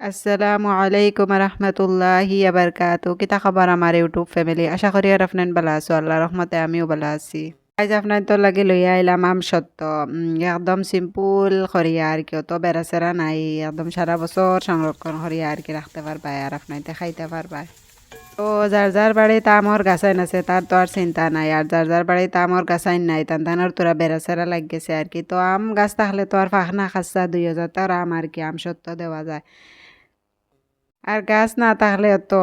আসসালামু আলাইকুম রহমতুল্লাহি আবরকাত কিতা খবর আমার ইউটিউব ফ্যামিলি আশা করি আর আপনার ভালো আছো আল্লাহ রহমতে আমিও ভালো আছি আজ আপনার তো লাগে লইয়া আইলাম আম সত্য একদম সিম্পল করিয়া আর কি অত বেড়া সেরা নাই একদম সারা বছর সংরক্ষণ করিয়া আর কি রাখতে পারবা আর আপনাইতে খাইতে পারবা তো যার যার বাড়িতে আমর গাছাইন আছে তার তো আর চিন্তা নাই আর যার যার বাড়িতে আমর গাছাইন নাই তান তানোর তোরা বেড়া সেরা লাগিয়েছে আর কি তো আম গাছ থাকলে তো আর ফাঁকনা খাসা দুই হাজার তার আম আর কি আম সত্য দেওয়া যায় আর গাছ না থাকলে তো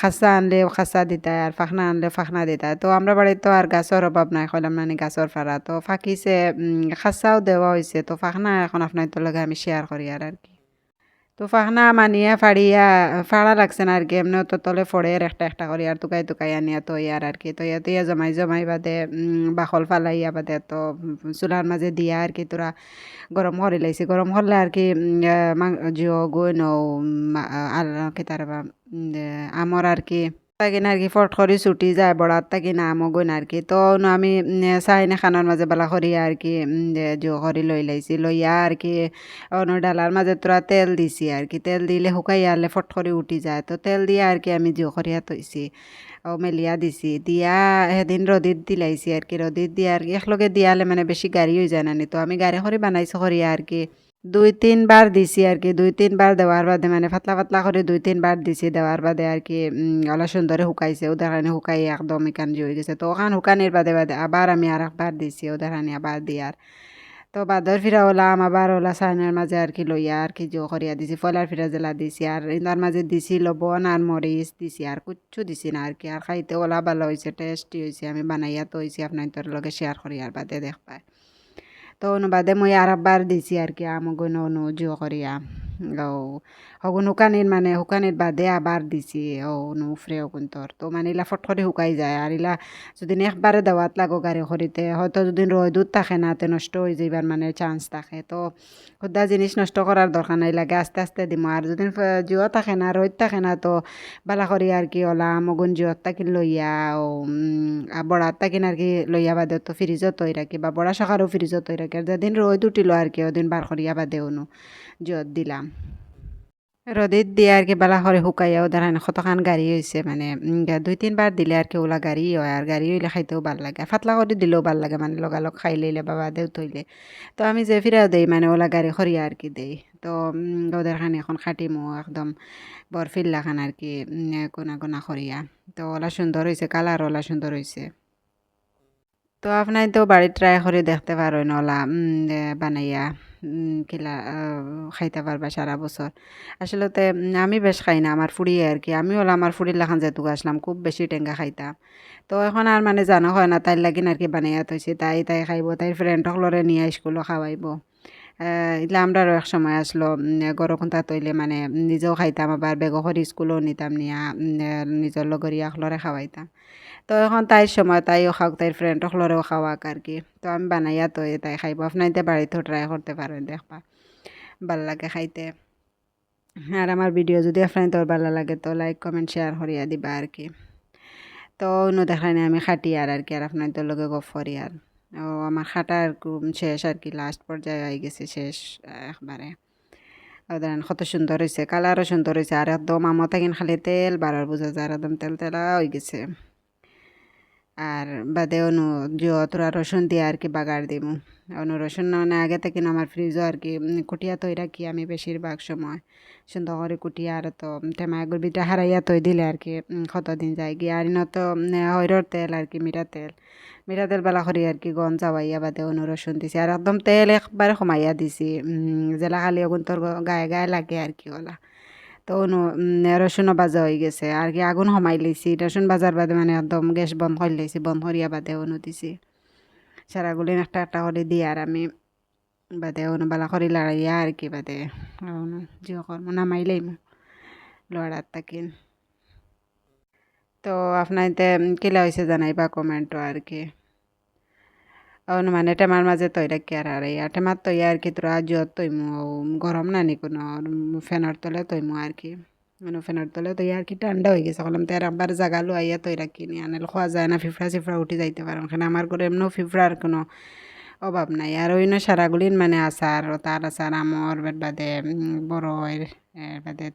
খাসা আনলে খাসা দিতায় আর ফাখনা আনলে ফাখনা দিতায় তো আমরা বাড়িতে তো আর গাছের অভাব নাই, কইলাম নানি গাছের ফাড়া তো ফাঁকিছে খাসাও দেওয়া হয়েছে তো ফাখনা এখন আপনার তো লগে আমি শেয়ার করি আর কি। তো ফাহনা মানিয়া ফাড়িয়া, ফাড়া লাগছে না আর কি এমনি তো তলে ফড়ে একটা একটা করি, আর তুকাই তুকাই আনিয়া তো ইয়ার আর কি তো ইয়া তুইয়া জমাই জমাই বাদে বাখল ফালাইয়া বাদে তো চুলার মাঝে দিয়া আর কি তোরা গরম হরি লাইছি গরম হরলে আর কি জিও গৈ নৌ আর কি তার আমর আর কি তাকিন আর কি ফট করে ছুটি যায় বড়াত তাকিন আমো গইন আর কি তো আমি চাইনে খানার মাঝে বেলা করি আর কি জিও করে লই লাইছি লইয়া আর কি অন্য ডালার মাঝে তোরা তেল দিছি আর কি তেল দিলে শুকাই আলে ফট করে উঠি যায়। তো তেল দিয়ে আর কি আমি জিও করিয়া থৈছি ও মেলিয়া দিছি। দিয়া সেদিন রদিত দিলাইছি আর কি রদিত দিয়া আর কি একলগে দিয়ালে মানে বেশি গাড়ি হয়ে যায় নানি। তো আমি গাড়ি করে বানাইছি করিয়া আর কি দুই তিনবার দিছি আর কি, দুই তিনবার দেওয়ার বাদে মানে পাতলা পাতলা করে দুই তিনবার দিছি দেওয়ার বাদে আর কি অলপ সুন্দরে শুকাইছে ওদের কারণে শুকাই একদম এখান হয়ে গেছে। তো ওখান শুকানির বাদে বাদে আবার আমি আর একবার দিছি ওদের কারণে আবার দিয়ার তো বাদর ফিরা ওলাম, আবার ওলা সাইনের মাঝে আর কি লইয়া আর কি জো করিয়া দিছি ফলার ফিরা জেলা দিছি আর ইনার মাঝে দিছি লবণ আর মরিচ দিছি আর কুচ্ছু দিছি না আর কি। আর খাইতে ওলা ভালো হয়েছে টেস্টি হয়েছে আমি বানাইয়া তো হয়েছি আপনার তোর লগে শেয়ার করি আর বাদে দেখ পায় ତ ଅନୁବାଦେ ମୁଇଁ ଆର ବାର ଦେଶି ଆର୍ କେ ଆମ ଗନ ଅନୁ ଯୋଗ କରିଆ। ও হগুন শুকানির মানে শুকানির বাদে আবার দিছি ও অনু উফরে হগুন তোর তো মানে ইলা ফট করে শুকাই যায় আর ইলা যদি একবারে দেওয়াত লাগো গাড়ি খরিতে হয়তো যদি রোদুত থাকে না তে নষ্ট হয়ে যাইবার মানে চান্স থাকে তো খুদা জিনিস নষ্ট করার দরকার নাই লাগে আস্তে আস্তে দিম আর যদি জিও থাকে না রোদ থাকে না তো বালা করি আর কি ওলা মগুন জিওত তাকি লইয়া ও বড়াত তাকিন আর কি লইয়া বাদে তো ফ্রিজত তৈ রাখি বা বড়া সকারও ফ্রিজত তৈ রাখি আর যেদিন রোদ উঠিল আর কি ওদিন বার করিয়া বাদে অনু জিওত দিলাম রোদিত দিয়ে আর কি বালা করে শুকাইয়া ওদের কতখান গাড়ি হয়েছে মানে দুই তিনবার দিলে আর কি ওলা গাড়ি হয় আর গাড়ি হইলে খাইতেও ভালো লাগে। ফাতলা করে দিলেও ভালো লাগে মানে লগালগ খাই লইলে বাবা দেও থইলে তো আমি যে ফিরাও দেই মানে ওলা গাড়ি খরিয়া আর কি দেই। তো ওদের খানে এখন খাটিমো একদম বরফিল্লা খান আর কি কোনা কোনা খরিয়া তো ওলা সুন্দর হয়েছে কালার ওলা সুন্দর হয়েছে তো আপনার তো বাড়ি ট্রাই করে দেখতে পারেন ওলা বানাইয়া কিলা খাইতে পারবা সারা বছর। আসলে আমি বেশ খাই না, আমার ফুড়িয়ে আর কি। আমি হলো আমার ফুড়ির লাখান যেহেতু আসলাম, খুব বেশি টেঙ্গা খাইতাম। তো এখন আর মানে জানা হয় না, তাই লাগিন আর কি বানাইয়া থৈছি তাই তাই খাইব, তাই ফ্রেন্ড সকলরে নিয়ে স্কুলও খাওয়াইব। ইলা আমরারও এক সময় আসলো গরকুন্তা তৈলে মানে নিজেও খাইতাম, আবার বেগ করে স্কুলও নিতাম, নিয়া নিজের লগরিয়া সকলরে খাওয়াইতাম তো এখন তাইর সময় তাইও খাওক তাইর ফ্রেন্ড সকলরেও খাওয়াক আর কি। তো আমি বানাইয়া তো তাই খাইব। আপনাইতে বাড়িতেও ট্রাই করতে পারেন দেখবা। ভালো লাগে খাইতে। আর আমার ভিডিও যদি আপনার তোর ভালো লাগে তো লাইক কমেন্ট শেয়ার করিয়া দিবা আর কি। তো অন্য দেখায় আমি খাটি আর আর কি আর আপনার তোর লগে গপ করি আর ও আমার খাটা আর কি শেষ আর কি লাস্ট পর্যায়ে হয়ে গেছে শেষ একবারে। ধরেন কত সুন্দর হয়েছে কালারও সুন্দর হয়েছে আর একদম আমতে কিন খালি তেল বাড়ার বোঝা যায় একদম তেল তেলা হয়ে গেছে। আর বাদে অনু জিও তোরা রসুন দিয়ে আর কি বাগার দিমু। অনু রসুন মানে আগে থেকে আমার ফ্রিজও আর কি কুটিয়া তৈ রাখি আমি বেশিরভাগ সময়। সুন্দর করে কুটিয়া আর তো টেমাগুর ভিতরে হারাইয়া তৈ দিলে আর কি কতদিন যায় গিয়ে। আর তো হইরর তেল আর কি মিঠা তেল। মিঠা তেল বেলা করি আর কি গন চাবাইয়া বাদে অনু রসুন দিছি। আর একদম তেল একবারে কমাইয়া দিছি জেলা খালি অগুন তোর গায়ে গায়ে লাগে আর কি ওলা তো রসুনও বাজা হয়ে গেছে। আর কি আগুন সমাই লইছি রসুন বাজার বাদে মানে একদম গ্যাস বন্ধ করে লইছি বন্ধ করিয়া বাদে অনু দিছি। সারাগুলি একটা একটা করে দিয়ে আর আমি বাদে অনু বালা করে লড়াইয়া আর কি বাদে। জিও কর্ম নামাই লইম লড়ার তাকিন তো আপনার কিলা হয়েছে জানাইবা কমেন্টও আর কি। মানে টেমার মাঝে তৈ রাখি আর ইয়া টেমার তৈ আর কি তোরা জিয়ত তৈমু গরম না কোনো ফ্যানের তলে তৈমু আর কি মানে ফ্যানের তলে তৈ আর কি ঠান্ডা হয়ে গেছে, কলাম তো আর একবার জাগালো আইয়া তৈ রাখি নি আনাল খাওয়া যায় না ফিফড়া সিফড়া উঠে যাইতে পারে ওখানে আমার ঘরে এমনিও ফিফড়ার কোনো অভাব নাই আর অন্য সারাগুলিন মানে আচার তার আচার আমর বাদে বড় বাদে